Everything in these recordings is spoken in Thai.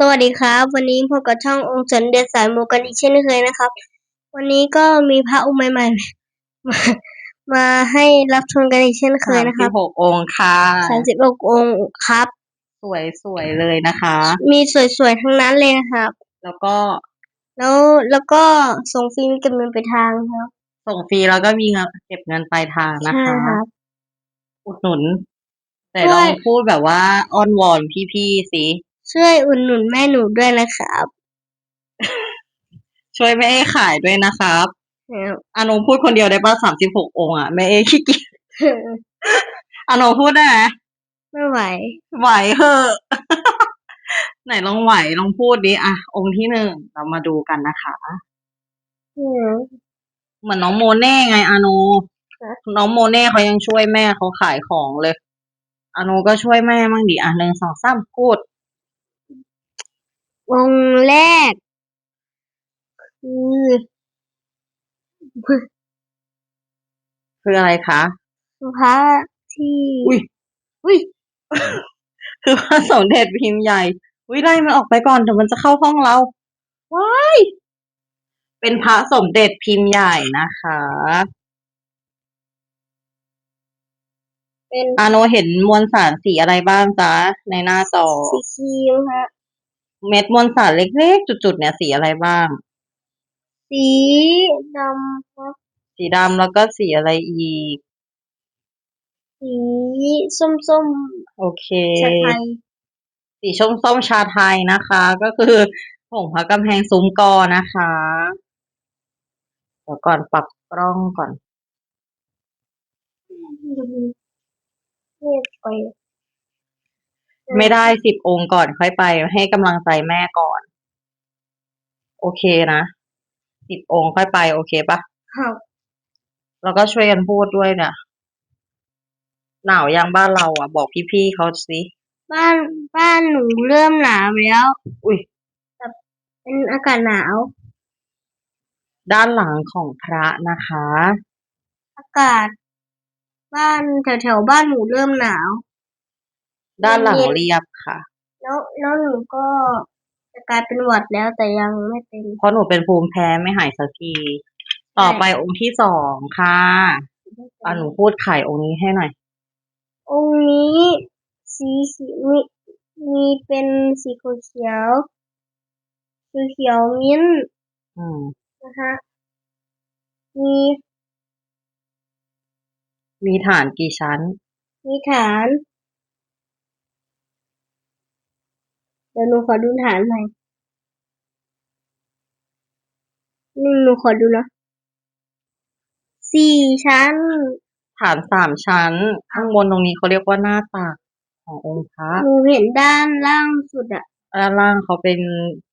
สวัสดีครับ วันนี้พบกับช่ององค์สนเด็จสายมูกันอีกเช่นเคยนะครับ วันนี้ก็มีพระองค์ใหม่ๆมามาให้รับชมกันอีกเช่นเคยนะครับหกองค์ค่ะ สามสิบหกองค์ครับ สวยสวยๆเลยนะคะ มีสวยๆทั้งนั้นเลยนะครับ แล้วก็แล้วแล้วก็ส่งฟรีมีเก็บเงินไปลายทางครับส่งฟรีแล้วก็มีเงินเก็บเงินปลายทางนะใช่คะ ครับ อุดหนุน แต่ช่ลวอยงพูดแบบว่าอ้อนวอนพี่ๆสิ ช่วยอุดหนุนแม่หนูด้วยนะครับ ช่วยแม่เอขายด้วยนะครับนะครับอาโนพูดคนเดียวได้ป่ะสามสิบหกองค์อะแม่เอขี้เกียจอาโนพูดได้ไหมไม่ไหว ไหวเหอะไหนลองไหวลองพูดดิอะ องค์ที่หนึ่งเรามาดูกันนะคะอืมเหมือนน้องโมเน่ไงอาโนค่ะน้องโมเน่เขายังช่วยแม่เขาขายของเลยอาโนก็ช่วยแม่มั่งดิอะหนึ่งสองสามพูด องค์แรก คือคืออะไรคะพระที่อุ้ยอุ้ยคือพระสมเด็จพิมพ์ใหญ่อุ้ยไล่มันออกไปก่อนเดี๋ยวมันจะเข้าห้องเราว้ายเป็นพระสมเด็จพิมพ์ใหญ่นะคะ เป็นอาโนเห็นมวลสารสีอะไรบ้างจ๊ะในหน้าจอสีครีมฮะ เม็ดมวลสารเล็กๆ จุดๆเนี่ยสีอะไรบ้าง สีดำครับ สีดำแล้วก็สีอะไรอีก สีส้มโอเคๆชาไทย สีส้มส้มๆชาไทยนะคะ ก็คือผงพระกำแพงซุ้มกอนะคะเดี๋ยวก่อนปรับกล้องก่อนเรียบไป ไม่ได้สิบองค์ก่อนค่อยไป ให้กำลังใจแม่ก่อน โอเคนะสิบองค์ค่อยไปโอเคปะครับแล้วก็ช่วยกันพูดด้วยเนี่ยหนาวยังบ้านเราอะ บอกพี่ๆเขาสิบ้านบ้านหนูเริ่มหนาวแล้วอุ้ยเป็นอากาศหนาว ด้านหลังของพระนะคะ อากาศ บ้านแถวๆบ้านหนูเริ่มหนาว ด้านหลังเย็นๆเรียบค่ะ แล้วแล้วหนูก็จะกลายเป็นหวัดแล้วแต่ยังไม่เป็น เพราะหนูเป็นภูมิแพ้ไม่หายสักที ต่อไปองค์ที่สองค่ะอะหนูพูดไข่องค์นี้ให้หน่อย องค์นี้สีเขียวมีมีเป็นสีเขียวสีเขียวมิ้นท์อืมนะคะมีมีฐานกี่ชั้น มีฐาน ดี๋ยวหนูขอดูฐานใหม่ นี่หนูขอดูนะ สี่ชั้น ฐานสามชั้น ข้างบนตรงนี้เขาเรียกว่าหน้าตักขององค์พระหนูเห็นด้านล่างสุดอะด้านล่างเขาเป็น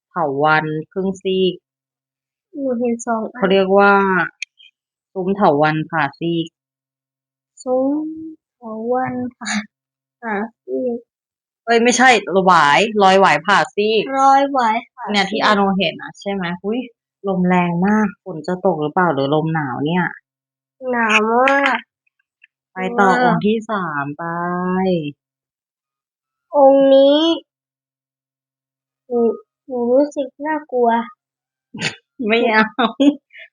เถาวันครึ่งซีกหนูเห็นสองอัเขานเรียกว่าซุ้มเถาวันผ่าซีก ซุ้มเถาวันค่ะค่ะที่ เอ้ยไม่ใช่หวายรอยหวายผ่าซีกร้อยไว้ค่ะเนี่ยที่อาโนเห็นนะใช่ไหมอุ้ยลมแรงมากฝนจะตกหรือเปล่าหรือลมหนาวเนี่ย หนาวมาก ไปต่อว้าวองค์ที่สามไป องค์นี้หนูหนูรู้สึกน่ากลัว ไม่เอา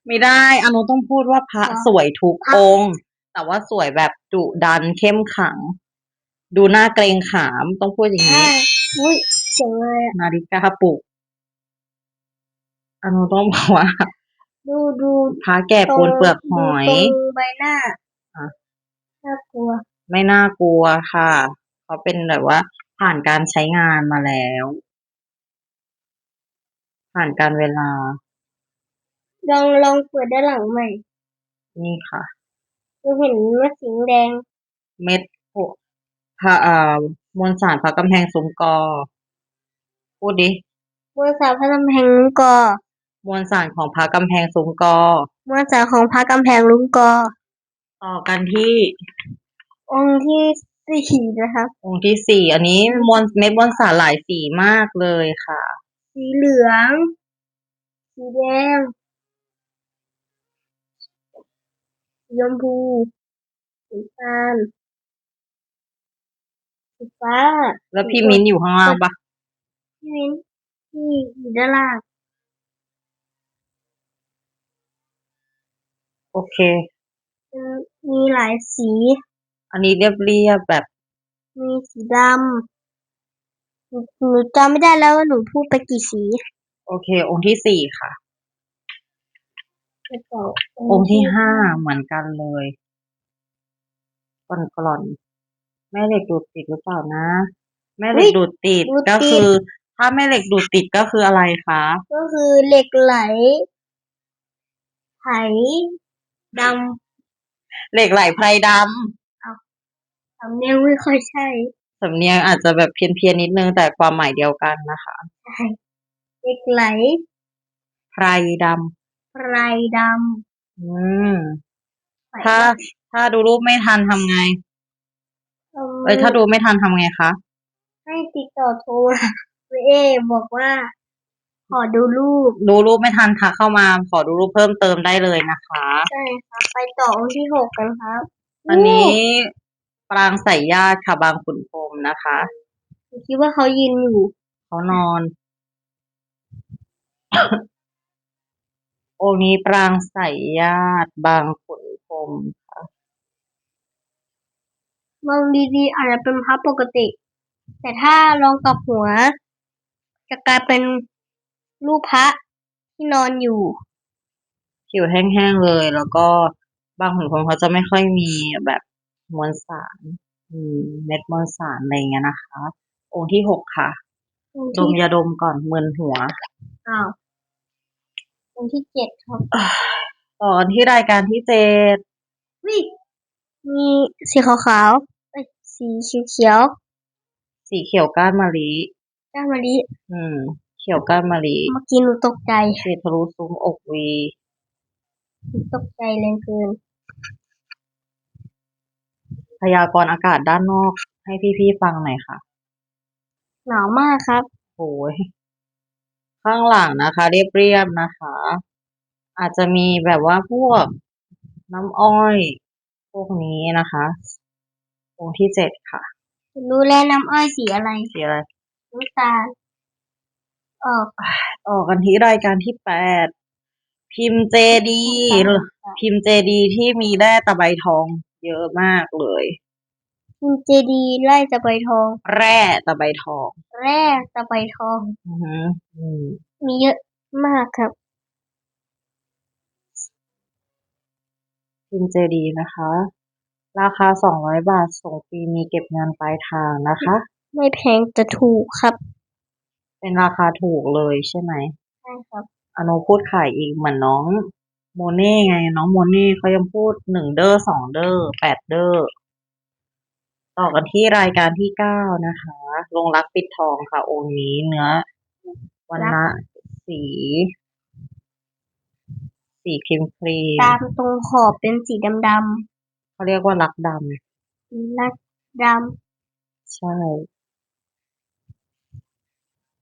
ไม่ได้อาโนต้องพูดว่าพระอ๋อสวยทุกอะองค์ แต่ว่าสวยแบบดุดันเข้มขัง ดูหน้าเกรงขามต้องพูดอย่างใช่นี้ อุ้ยเสียงอะไรอะนาฬิกาปลุกอาโนต้องบอกว่าดูดูพระแก่ปูนเปลือกหอย ดูตรงใบหน้าอะ น่ากลัว ไม่น่ากลัวค่ะ เขาเป็นแบบว่า ผ่านการใช้งานมาแล้ว ผ่านการเวลา ลองลองเปิดด้านหลังใหม่นี่ค่ะหนูเห็นว่าสีแดง เม็ดโพพระเอ่อมวลสารพระกำแพงซุ้มกอ พูดดิ มวลสารพระกำแพงลุงกอ มวลสารของพระกำแพงซุ้มกอ มวลสารของพระกำแพงลุงกอ ต่อกันที่องค์ที่สี่นะครับ องค์ที่สี่อันนี้มวลเม็ดมวลสารหลายสีมากเลยค่ะ สีเหลือง สีแดงสีชมพูสีฟ้า สีฟ้าแล้วพี่มิ้นอยู่ข้างล่างปะพี่วินที่อยู่ด้านล่าง โอเคเป็นมีหลายสี อันนี้เรียบเรียบๆแบบ มีสีดำหนูหนูจำไม่ได้แล้วว่าหนูพูดไปกี่สี โอเค องค์ที่สี่ค่ะไปต่อองค์ที่ห้าเหมือนกันเลยก่อนกล่อนๆ แม่เหล็กดูดติดหรือเปล่านะ แม่เหล็กดูดติดก็คือ ถ้าแม่เหล็กดูดติดก็คืออะไรคะก็คือเหล็กไหลไหดเหล็กไหลไพรดำสำเนียงไม่ค่อยใช่ำสำเนียงอาจจะแบบเพี้ยนเพียนๆนิดนึงแต่ความหมายเดียวกันนะคะใช่เหล็กไหลไพรดไพรดำอืมำถ้าถ้าดูรูปไม่ทันทำไง เอิ่มเอ้ยถ้าดูไม่ทันทำไงคะ ให้ติดต่อโทรเอบอกว่า ขอดูรูป ดูรูปไม่ทันทักเข้ามาขอดูรูปเพิ่มเติมได้เลยนะคะ ใช่ครับไปต่อองค์ที่หกกันครับ อันนี้ปรางใส่ญาติค่ะบางขุนพรหมนะคะหนูคิดว่าเขายืนอยู่เขานอนองค์นี้ปรางใส่ญาติบางขุนพรหมค่ะ มองดีๆอาจจะเป็นพระปกติ แต่ถ้าลองกลับหัว จะกลายเป็นรูปพระที่นอนอยู่ ผิวแห้งๆเลย แล้วก็บางขุนพรหมเขาจะไม่ค่อยมีแบบมวลสารอืมเม็ดมวลสารอะไรอย่างเงี้ยนะคะ องค์ที่หกค่ะ องค์ดมที่ยาดมก่อนมึนหัว อ้าวองค์ที่เจ็ดครับตอนที่รายการที่เจ็ดวิมีสีขาวๆ เอ้ยสีเขียวสีเขียวก้านมะลิ ๆก้านมะลิอืม เขียวก้านมะลิเมื่อกี้หนูตกใจสีทะลุซุ้มอกวี หนูตกใจแรงเกิน พยากรณ์อากาศด้านนอก ให้พี่ๆฟังหน่อยค่ะ หนาวมากครับ โอ้ยข้างหลังนะคะ เรียบๆนะคะ อาจจะมีแบบว่าพวกน้ำอ้อย พวกนี้นะคะ องค์ที่เจ็ดค่ะ รู้แล้วน้ำอ้อยสีอะไรสีอะไรน้ำตาลออกต่อกันที่รายการที่แปดพิมพ์เจดีพิมพ์เจดีที่มีแร่ตะไบทอง เยอะมากเลย พิมพ์เจดีไล่ตะไบทอง แร่ตะไบทอง แร่ตะไบทองอือหืออืมมีเยอะมากครับ พิมพ์เจดีนะคะ ราคาสองร้อยบาท ส่งฟรีมีเก็บเงินปลายทางนะคะ ไม่แพงแต่ถูกครับ เป็นราคาถูกเลยใช่ไหมใช่ครับอนุพูดขายอีกเหมือนน้องโมเน่ไง น้องโมเน่เขายังพูดหนึ่งเด้อสองเด้อแปดเด้อต่อกันที่รายการที่เก้านะคะ ลงรักปิดทองค่ะ องค์นี้เนื้อวันนะสี สีครีมครีมตามตรงขอบเป็นสีดำ เขาเรียกว่ารักดๆลักดำ ใช่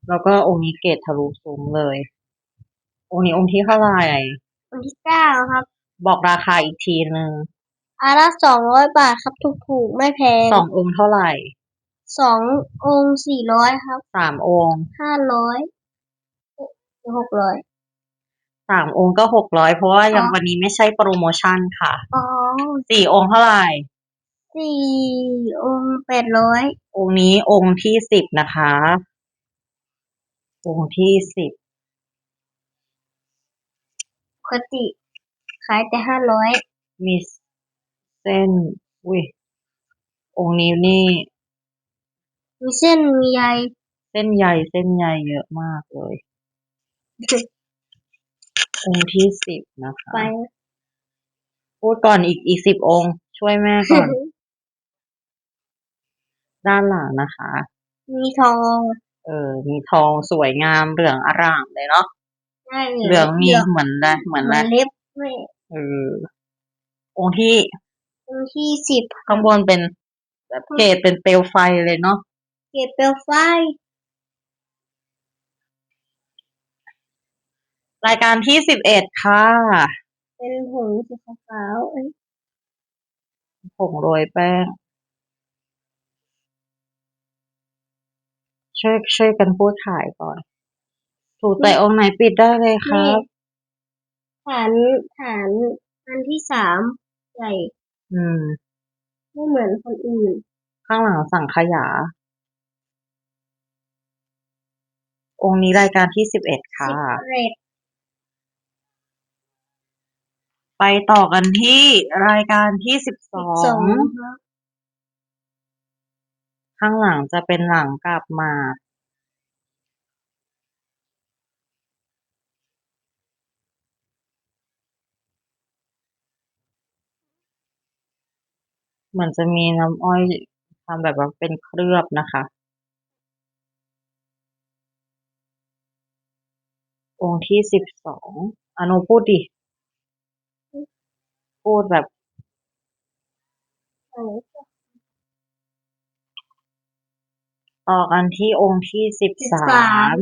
แล้วก็องค์นี้เกตทะลุซุ้มเลย องค์นี้องค์ที่เท่าไหร่ำวันที่เก้าครับบอกราคาอีกทีหนึ่งอาละสองร้อยบาทครับถูกๆไม่แพงสององค์เท่าไหร่สององค์สี่ร้อยครับสามองค์ห้าร้อยหรือหกร้อย สามองค์ก็หกร้อยเพราะว่ายังอ๋อ วันนี้ไม่ใช่โปรโมชั่นค่ะ อ๋อ สี่องค์เท่าไหร่สี่องค์แปดร้อยองค์นี้องค์ที่สิบนะคะ องค์ที่สิบปกติขายแต่ห้าร้อยมีเส้นอุ้ยองค์นี้นี่ มีเส้นมีใยเส้นใยเส้นใยเยอะมากเลย องค์ที่สิบนะคะไป พูดก่อนอีกอีกสิบองค์ ช่วยแม่ก่อน ด้านหลังนะคะ มีทอง เออ มีทองสวยงามเหลืองอร่ามเลยเนาะใช่เหลืองมีเหมือนได้เหมือนเหมืได้อนเล็บไม่เออองค์ที่องค์ที่สิบข้างบนเป็นแบบเกรดเป็นเปลวไฟเลยเนาะเกล็ดเปลวไฟ รายการที่สิบเอ็ดค่ะ เป็นผงสีขาวๆเอ้ยผงโรยแป้ง ช่วยช่วยกันพูดขายก่อน ถูกใจองค์ไหนปิดได้เลยครับ ฐานฐานอันที่สามใหญ่ อืม ไม่เหมือนคนอื่น ข้างหลังสั่งขยา องค์นี้รายการที่สิบเอ็ดค่ะเรด ไปต่อกันที่รายการที่สิบสอง ข้างหลังจะเป็นหลังกลับมาเหมือนจะมีน้ำอ้อยทำแบบว่าเป็นเคลือบนะคะ องค์ที่สิบสองอนุพูดดิ พูดแบบอันนี้ต่อกันที่องค์ที่สิบสาม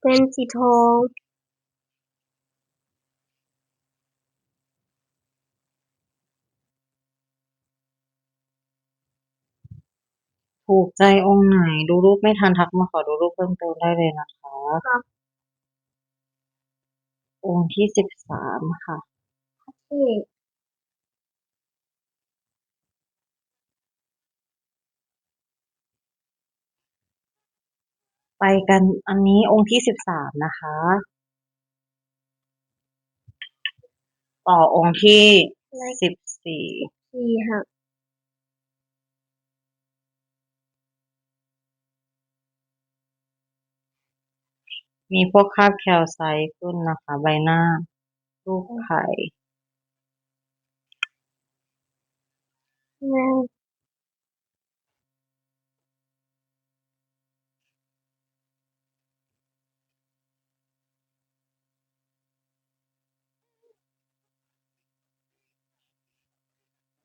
เป็นสีทองถูกใจองค์ไหน ดูรูปไม่ทันทักมาขอดูรูปเพิ่มเติมได้เลยนะคะครับ องค์ที่สิบสามค่ะที่ไปกันอันนี้องค์ที่สิบสามนะคะ ต่อองค์ที่สิบสี่สี่ครั มีพวกคราบแคลไซต์ขึ้นนะคะ ใบหน้ารูปไข่แล้ว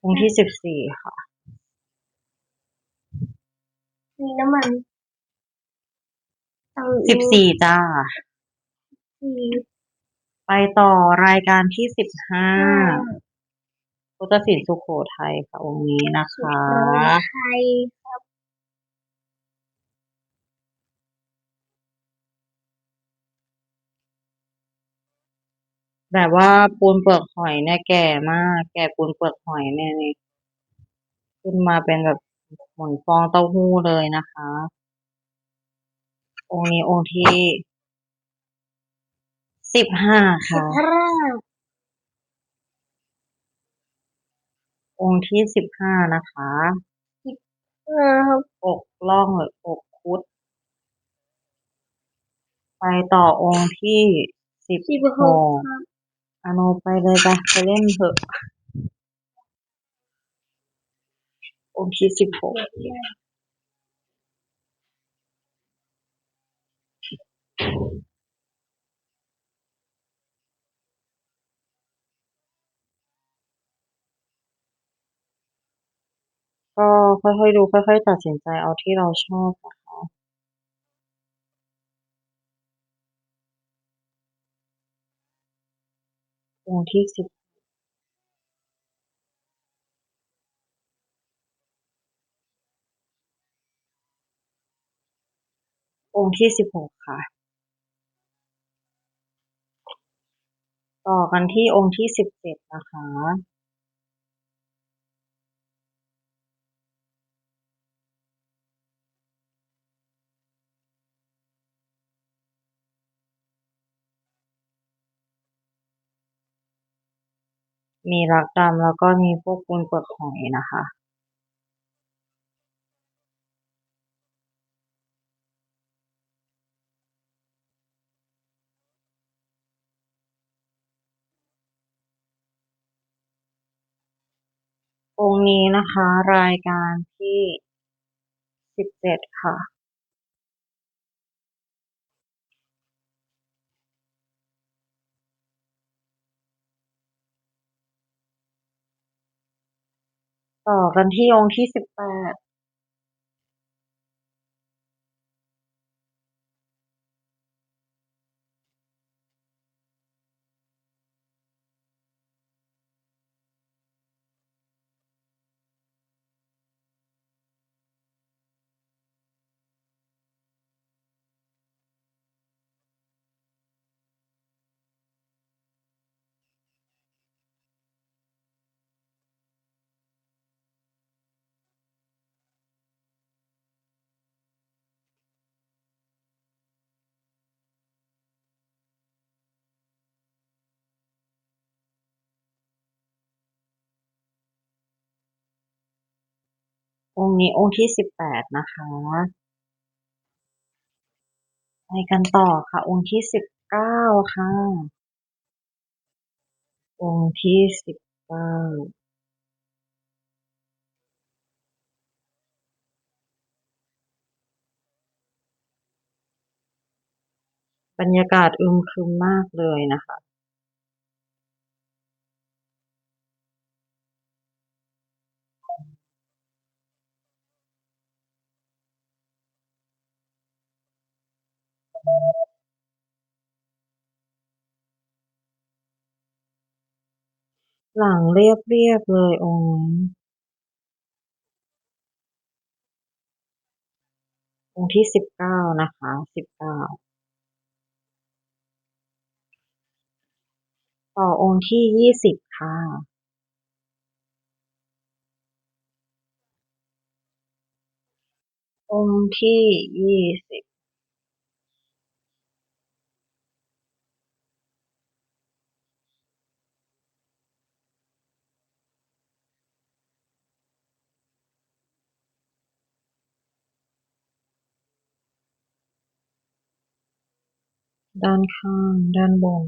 องค์ที่สิบสี่ค่ะ มีน้ำมันตัง สิบสี่จ้าสี่ไปต่อรายการที่สิบห้าห้าพุทธศิลป์สุโขทัยค่ะองค์นี้นะคะไทยแบบว่าปูนเปลือกหอยเนี่ยแก่มาก แก่ปูนเปลือกหอยเนี่ยนี่ขึ้นมาเป็นแบบเหมือนฟองเต้าหู้เลยนะคะ องค์นี้องค์ที่สิบห้าสิค่ะบห้าองค์ที่สิบห้านะคะเออครับอกล่องหรืออกคุด ไปต่อองค์ที่สิบสิบหหกกครับอโนไปเลยจ้ะไปเล่นเถอะ องค์ที่สิบหก ก็ค่อย ๆ ดู ค่อย ๆ ตัดสินใจเอาที่เราชอบนะคะองค์ที่สิบองค์ที่สิบหกค่ะ ต่อกันที่องค์ที่สิบเจ็ดนะคะมีรักดำแล้วก็มีพวกปูนเปลือกหอยนะคะ องค์นี้นะคะ รายการที่สิบเจ็ดค่ะ ต่อกันที่องค์ที่สิบแปด องค์นี้องค์ที่สิบแปดนะคะไปกันต่อค่ะ องค์ที่สิบเก้าค่ะ องค์ที่สิบเก้าบรรยากาศอึมครึมมากเลยนะคะ หลังเรียบเรียบเลยองค์นี้องค์ที่สิบเก้านะคะสิบเก้าต่อองค์ที่ยี่สิบค่ะองค์ที่ยี่สิบ ด้านข้างด้านบน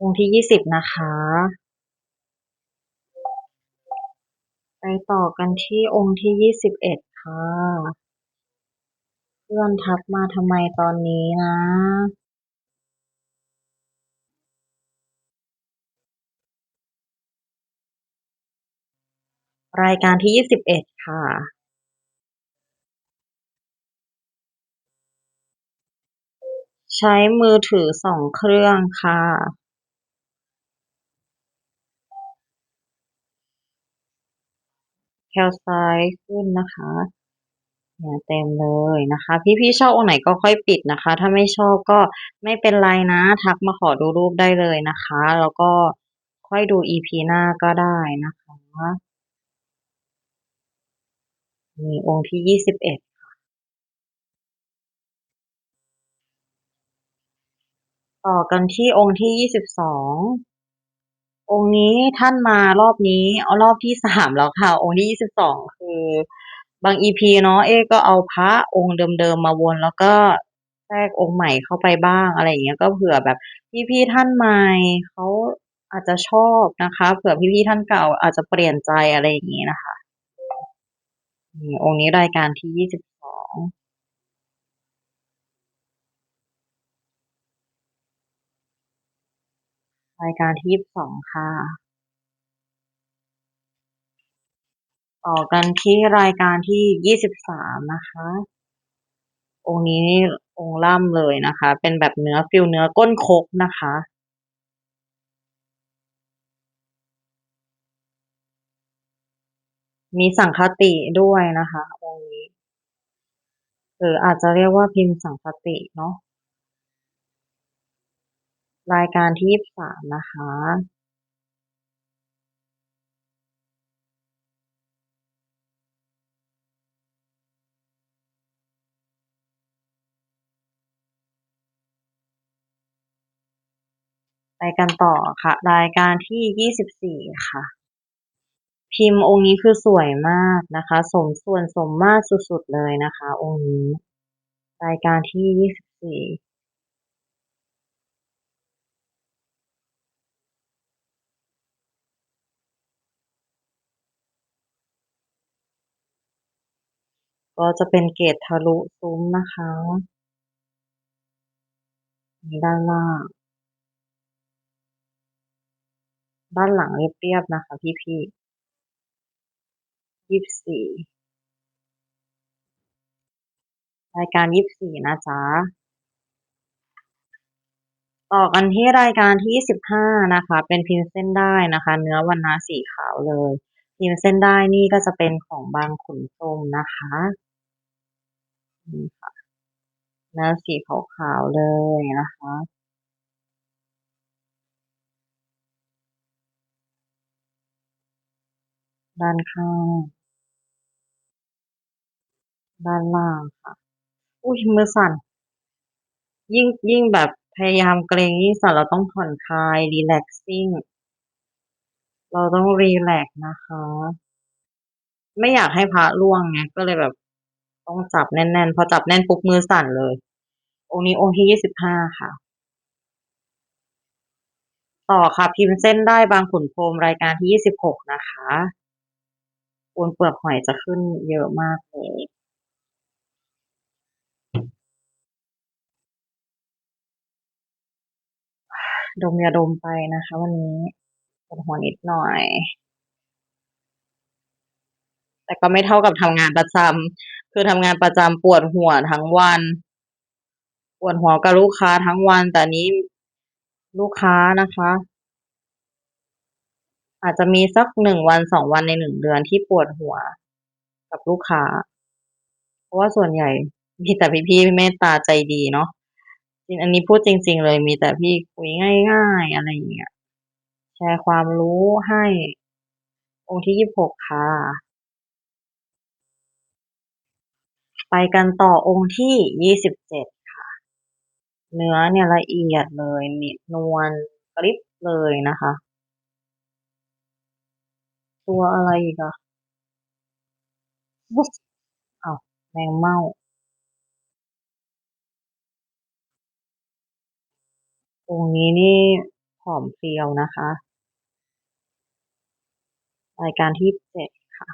องค์ที่ยี่สิบนะคะ ไปต่อกันที่องค์ที่ยี่สิบเอ็ดค่ะ เพื่อนทักมาทำไมตอนนี้นะ รายการที่ยี่สิบเอ็ดค่ะใช้มือถือสองเครื่องค่ะ แคลไซด์ขึ้นนะคะเนี่ยเต็มเลยนะคะ พี่ๆชอบองค์ไหนก็ค่อยปิดนะคะ ถ้าไม่ชอบก็ไม่เป็นไรนะ ทักมาขอดูรูปได้เลยนะคะ แล้วก็ค่อยดู EP หน้าก็ได้นะคะ นี่องค์ที่ยี่สิบเอ็ดต่อกันที่องค์ที่ยี่สิบสอง องค์นี้ท่านมารอบนี้ เอารอบที่สามแล้วค่ะ องค์ที่ยี่สิบสองคือบางอีพีเนาะเอ๊ก็เอาพระองค์เดิมๆมาวนแล้วก็แทรกองค์ใหม่เข้าไปบ้างอะไรอย่างเงี้ยก็เผื่อแบบพี่ๆท่านใหม่เขาอาจจะชอบนะคะ เผื่อพี่ๆท่านเก่าอาจจะเปลี่ยนใจอะไรอย่างงี้นะคะ องค์นี้รายการที่ยี่สิบสองรายการที่ยี่สิบสองค่ะ ต่อกันที่รายการที่ยี่สิบสามนะคะ องค์นี้นี่องค์ล่ำเลยนะคะ เป็นแบบเนื้อฟิลเนื้อก้นคกนะคะ มีสังคติด้วยนะคะองค์นี้หรืออาจจะเรียกว่าพิมพ์สังคติเนาะรายการที่ยี่สิบสามนะคะ ไปกันต่อค่ะ รายการที่ยี่สิบสี่ค่ะ พิมพ์องค์นี้คือสวยมากนะคะ สมส่วนสมมาตรสุดๆเลยนะคะ องค์นี้ รายการที่ยี่สิบสี่ก็จะเป็นเกตทะลุซุ้มนะคะด้านล่างด้านหลังเรียบๆนะคะพี่ๆ ยี่สิบสี่รายการยี่สิบสี่นะจ๊ะ ต่อกันที่รายการที่ยี่สิบห้านะคะ เป็นพิมพ์เส้นได้นะคะ เนื้อวันนาสีขาวเลย พิมพ์เส้นได้นี่ก็จะเป็นของบางขุนพรมนะคะนี่ค่ะเนื้อสีขาวๆเลยนะคะด้านข้าง ด้านล่างค่ะ อุ้ยมือสั่น ยิ่งยิ่งแบบพยายามเกรงยิ่งสั่นเราต้องผ่อนคลายรีแลกซิ่งเราต้องรีแลกซ์นะคะ ไม่อยากให้พระร่วงไงก็เลยแบบต้องจับแน่นๆ พอจับแน่นปุ๊บมือสั่นเลย องค์นี้องค์ที่ยี่สิบห้าค่ะ ต่อค่ะ พิมพ์เส้นได้บางขุนพรมรายการที่ยี่สิบหกนะคะปูนเปลือกหอยจะขึ้นเยอะมากเลย ดมยาดมไปนะคะ วันนี้ปวดหัวนิดหน่อย แต่ก็ไม่เท่ากับทำงานประจำคือทำงานประจำปวดหัวทั้งวัน ปวดหัวกับลูกค้าทั้งวัน แต่นี้ลูกค้านะคะ อาจจะมีสักหนึ่งวันสองวันในหนึ่งเดือนที่ปวดหัวกับลูกค้า เพราะว่าส่วนใหญ่มีแต่พี่ๆเมตตาใจดีเนาะ ริงอันนี้พูดจริง ๆ เลยมีแต่พี่คุยง่ายๆ อะไรอย่างเงี้ยแชร์ความรู้ให้ องค์ที่ยี่สิบหกค่ะ ไปกันต่อองค์ที่ยี่สิบเจ็ดค่ะ เนื้อเนี่ยละเอียดเลยนียนวลกริบเลยนะคะ ตัวอะไรอีกอะอ้าวแมงเม่า องค์นี้นี่ผอมเพรียวนะคะ รายการที่เจ็ดค่ะ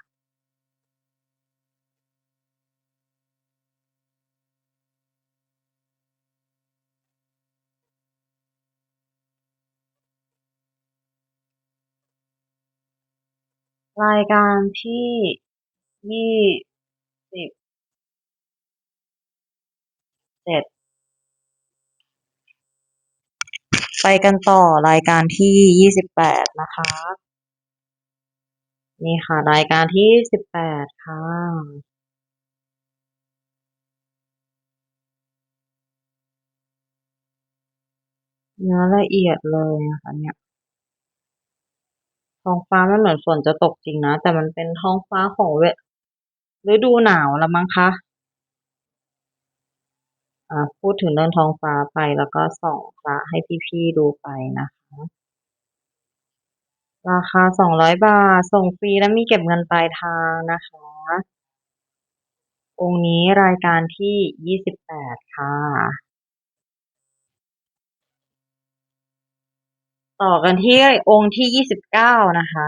รายการที่ยี่สิบเจ็ด ไปกันต่อรายการที่ยี่สิบแปดนะคะ นี่ค่ะ รายการที่สิบแปดค่ะเนื้อละเอียดเลยนะคะเนี่ยท้องฟ้ามันเหมือนฝนจะตกจริงนะ แต่มันเป็นท้องฟ้าของเวฤดูหนาวแล้วมั้งคะ อ่า พูดถึงเรื่องท้องฟ้าไป แล้วก็ส่องพระให้พี่ ๆ ดูไปนะคะ ราคาสองร้อยบาท ส่งฟรีและมีเก็บเงินปลายทางนะคะ องค์นี้รายการที่ยี่สิบแปดค่ะ ต่อกันที่องค์ที่ยี่สิบเก้านะคะ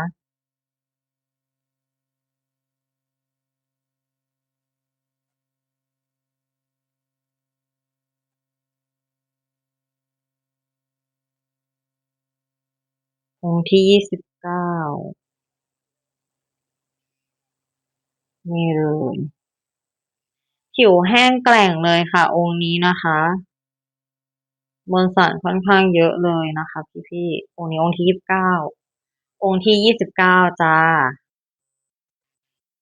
องค์ที่ยี่สิบเก้านี่เลยผิวแห้งแกร่งเลยค่ะ องค์นี้นะคะมวลสารค่อนข้างเยอะเลยนะคะ พี่ๆองค์นี้องค์ที่ยี่สิบเก้าองค์ที่ยี่สิบเก้าจ้า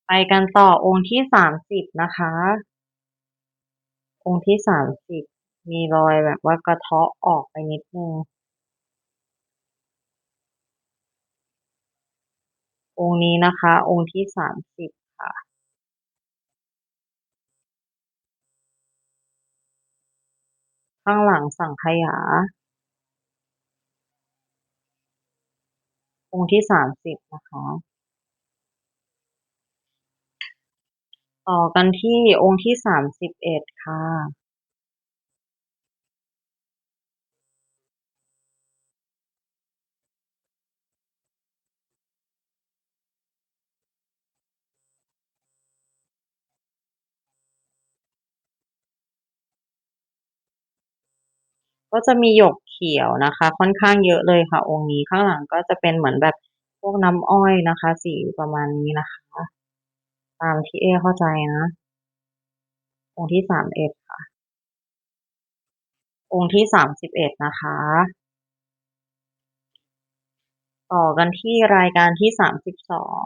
ไปกันต่อองค์ที่สามสิบนะคะ องค์ที่สามสิบมีรอยแบบว่ากระเทาะออกไปนิดนึง องค์นี้นะคะ องค์ที่สามสิบค่ะ ข้างหลังสังขยา องค์ที่สามสิบนะคะ ต่อกันที่องค์ที่สามสิบเอ็ดค่ะ ก็จะมีหยกเขียวนะคะ ค่อนข้างเยอะเลยค่ะ องค์นี้ข้างหลังก็จะเป็นเหมือนแบบพวกน้ำอ้อยนะคะ สีประมาณนี้นะคะ ตามที่เอเข้าใจนะ องค์ที่สามเอ็ดค่ะ องค์ที่สามสิบเอ็ดนะคะ ต่อกันที่รายการที่สามสิบสอง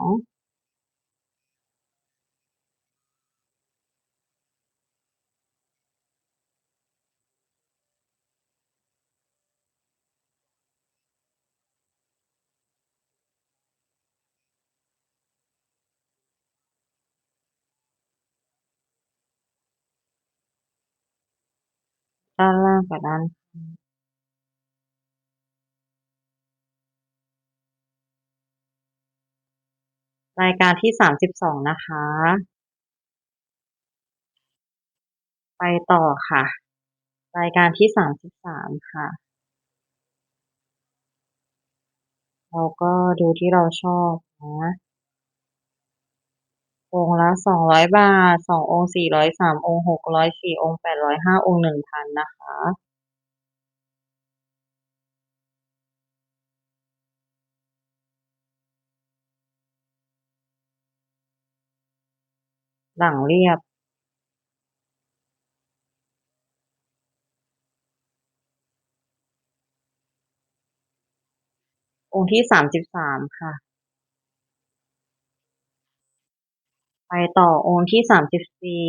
ด้านล่างกับด้านข้างรายการที่สามสิบสองนะคะ ไปต่อค่ะ รายการที่สามสิบสามค่ะ เราก็ดูที่เราชอบนะ องค์ละสองร้อยบาทสององค์สี่ร้อยสามองค์หกร้อยสี่องค์แปดร้อยห้าองค์หนึ่งพันนะคะหลังเรียบ องค์ที่สามสิบสามค่ะ ไปต่อองค์ที่สามสิบสี่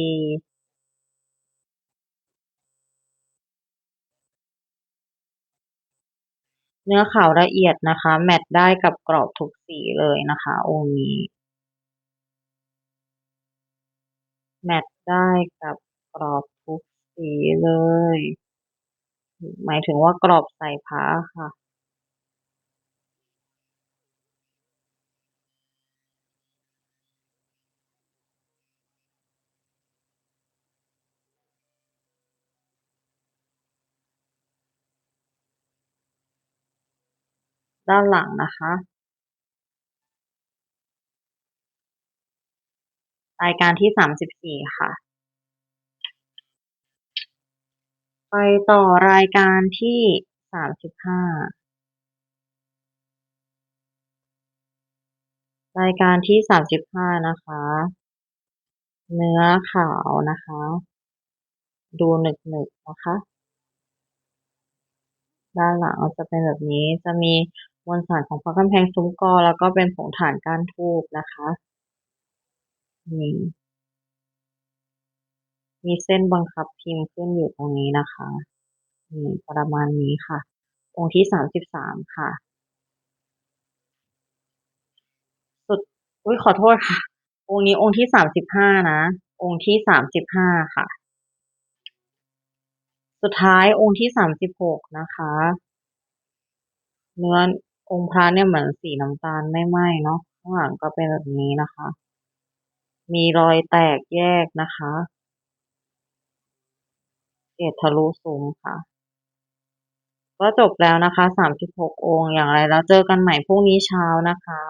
เนื้อขาวละเอียดนะคะ แมทได้กับกรอบทุกสีเลยนะคะ องค์นี้ แมทได้กับกรอบทุกสีเลย หมายถึงว่ากรอบใส่ผ้าค่ะ ด้านหลังนะคะรายการที่สามสิบสี่ค่ะ ไปต่อรายการที่สามสิบห้ารายการที่สามสิบห้านะคะ เนื้อขาวนะคะ ดูหนึกหนึกนะคะ ด้านหลังจะเป็นแบบนี้จะมี มวลสารของพระกำแพงซุ้มกอ แล้วก็เป็นผงถ่านก้านทูบนะคะนี่มีเส้นบังคับพิมพ์ขึ้นอยู่ตรงนี้นะคะนี่ประมาณนี้ค่ะ องค์ที่สามสิบสามค่ะ สุดอุ้ยขอโทษค่ะ องค์นี้องค์ที่สามสิบห้านะ องค์ที่สามสิบห้าค่ะ สุดท้ายองค์ที่สามสิบหกนะคะ เนื้อ องค์พระเนี่ยเหมือนสีน้ำตาลไม่ไหม้เนาะข้างหลังก็เป็นแบบนี้นะคะ มีรอยแตกแยกนะคะเกตทะลุซุ้มค่ะ ก็จบแล้วนะคะสามสิบหกองค์อย่างไรแล้วเจอกันใหม่พรุ่งนี้เช้านะคะ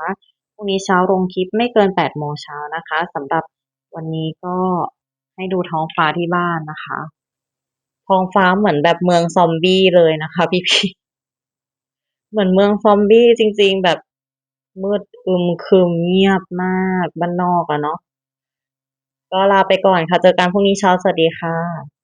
พรุ่งนี้เช้าลงคลิปไม่เกินแปดโมงเช้านะคะสำหรับวันนี้ก็ให้ดูท้องฟ้าที่บ้านนะคะ ท้องฟ้าเหมือนแบบเมืองซอมบี้เลยนะคะพี่พี่ๆ เหมือนเมืองซอมบี้จริง ๆ แบบมืดอึมครึมเงียบมากบ้านนอกอะเนาะ ก็ลาไปก่อนค่ะ เจอกันพรุ่งนี้เช้า สวัสดีค่ะ